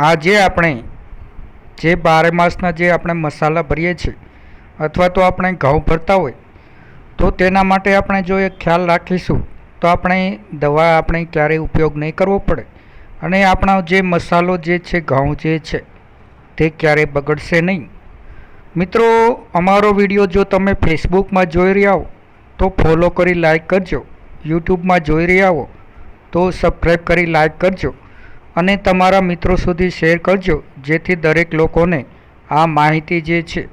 આજે આપણે જે બારે માસના જે આપણે મસાલા ભરીએ છીએ અથવા તો આપણે ઘઉં ભરતા હોય, તો તેના માટે આપણે જો એ ખ્યાલ રાખીશું, તો આપણે દવા આપણે ક્યારેય ઉપયોગ નહીં કરવો પડે. અને આપણા જે મસાલો જે છે, ઘઉં જે છે, તે ક્યારેય બગડશે નહીં. મિત્રો, અમારો વીડિયો જો તમે ફેસબુકમાં જોઈ રહ્યા હો, તો ફોલો કરી લાઈક કરજો. યુટ્યુબમાં જોઈ રહ્યા હો, તો સબસ્ક્રાઈબ કરી લાઈક કરજો. અને તમારા મિત્રો સુધી શેર કરજો, જેથી દરેક લોકોને આ માહિતી જે છે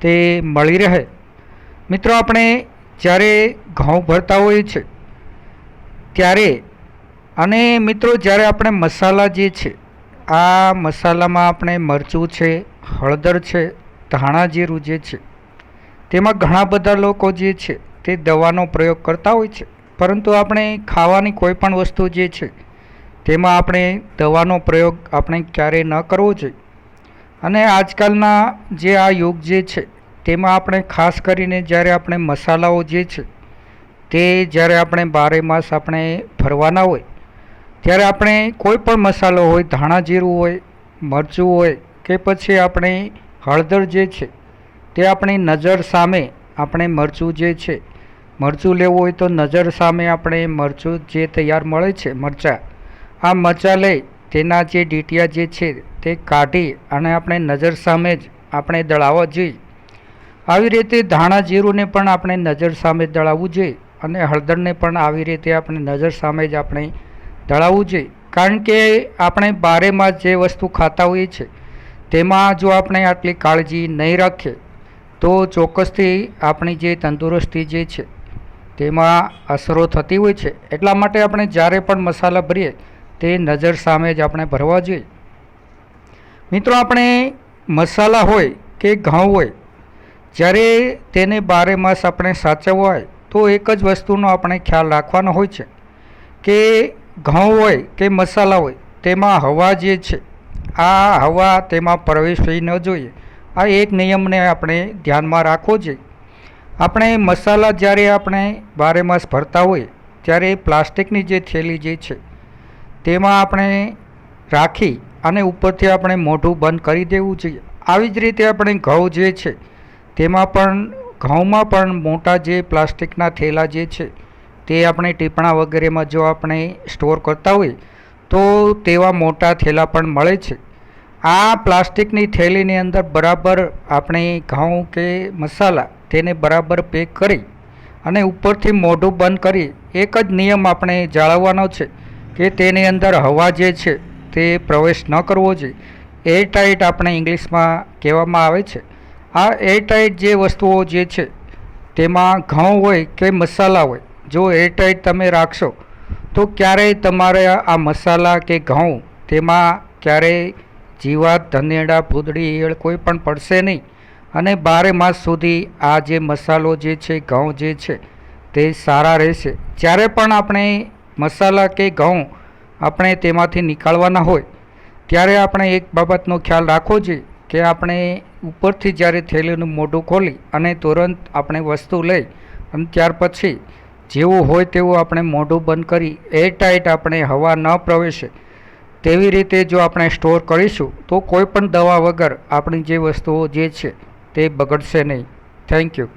તે મળી રહે. મિત્રો, આપણે જ્યારે ઘઉં ભરતા હોઈએ છે, ત્યારે અને મિત્રો, જ્યારે આપણે મસાલા જે છે, આ મસાલામાં આપણે મરચું છે, હળદર છે, ધાણા જીરું જે છે, તેમાં ઘણા બધા લોકો જે છે તે દવાનો પ્રયોગ કરતા હોય છે. પરંતુ આપણે ખાવાની કોઈ પણ વસ્તુ જે છે તેમાં આપણે દવાનો પ્રયોગ આપણે ક્યારેય ન કરવો જોઈએ. અને આજકાલના જે આ યુગ જે છે, તેમાં આપણે ખાસ કરીને જ્યારે આપણે મસાલાઓ જે છે, તે જ્યારે આપણે બારે માસ આપણે ફરવાના હોય, ત્યારે આપણે કોઈ પણ મસાલો હોય, ધાણા જીરું હોય, મરચું હોય કે પછી આપણે હળદર જે છે, તે આપણી નજર સામે આપણે મરચું જે છે, મરચું લેવું હોય તો નજર સામે આપણે મરચું જે તૈયાર મળે છે, મરચાં આ મચા લઈ તેના જે ડીટિયા જે છે તે કાઢી અને આપણે નજર સામે જ આપણે દળાવવા જોઈએ. આવી રીતે ધાણા જીરુંને પણ આપણે નજર સામે દળાવવું જોઈએ અને હળદરને પણ આવી રીતે આપણે નજર સામે જ આપણે દળાવવું જોઈએ. કારણ કે આપણે બારેમાં જે વસ્તુ ખાતા હોઈએ છીએ તેમાં જો આપણે આટલી કાળજી નહીં રાખીએ, તો ચોક્કસથી આપણી જે તંદુરસ્તી જે છે, તેમાં અસરો થતી હોય છે. એટલા માટે આપણે જ્યારે પણ મસાલા ભરીએ તે નજર સામે જ આપણે ભરવા જોઈએ. મિત્રો, આપણે મસાલા હોય કે ઘઉં હોય, જ્યારે તેને બારે માસ આપણે સાચવવા હોય તો એક જ વસ્તુનો આપણે ખ્યાલ રાખવાનો હોય છે કે ઘઉં હોય કે મસાલા હોય, તેમાં હવા જે છે, આ હવા તેમાં પ્રવેશવી ન જોઈએ. આ એક નિયમને આપણે ધ્યાનમાં રાખવો જોઈએ. આપણે મસાલા જ્યારે આપણે બારે માસ ભરતા હોય, ત્યારે પ્લાસ્ટિકની જે થેલી જે છે તેમાં આપણે રાખી અને ઉપરથી આપણે મોઢું બંધ કરી દેવું જોઈએ આવી જ રીતે આપણે ઘઉં જે છે, તેમાં પણ, ઘઉંમાં પણ મોટા જે પ્લાસ્ટિકના થેલા જે છે, તે આપણે ટીપણા વગેરેમાં જો આપણે સ્ટોર કરતા હોઈએ તો તેવા મોટા થેલા પણ મળે છે. આ પ્લાસ્ટિકની થેલીની અંદર બરાબર આપણે ઘઉં કે મસાલા તેને બરાબર પેક કરી અને ઉપરથી મોઢું બંધ કરી, એક જ નિયમ આપણે જાળવવાનો છે. કે તેની અંદર હવા જે છે તે પ્રવેશ ન કરવો જોઈએ. એર ટાઈટ આપણે ઇંગ્લિશમાં કહેવામાં આવે છે. આ એર ટાઈટ જે વસ્તુઓ જે છે તેમાં ઘઉં હોય કે મસાલા હોય, જો એર ટાઈટ તમે રાખશો, તો ક્યારેય તમારે આ મસાલા કે ઘઉં તેમાં ક્યારેય જીવાત, ધનેડા ભૂદડી ઈયળ કોઈ પણ પડશે નહીં. અને બારે માસ સુધી આ જે મસાલો જે છે, ઘઉં જે છે તે સારા રહેશે. જ્યારે પણ આપણે મસાલા કે ઘઉં આપણે તેમાંથી નીકાળવાના હોય, ત્યારે આપણે એક બાબતનો ખ્યાલ રાખવો જોઈએ કે આપણે ઉપરથી જ્યારે થેલીનું મોઢું ખોલી અને તુરંત આપણે વસ્તુ લઈ, અને ત્યાર પછી જેવું હોય તેવું આપણે મોઢું બંધ કરી, એરટાઈટ આપણે હવા ન પ્રવેશે, તેવી રીતે જો આપણે સ્ટોર કરીશું, તો કોઈ પણ દવા વગર આપણી જે વસ્તુઓ જે છે તે બગડશે નહીં. Thank you.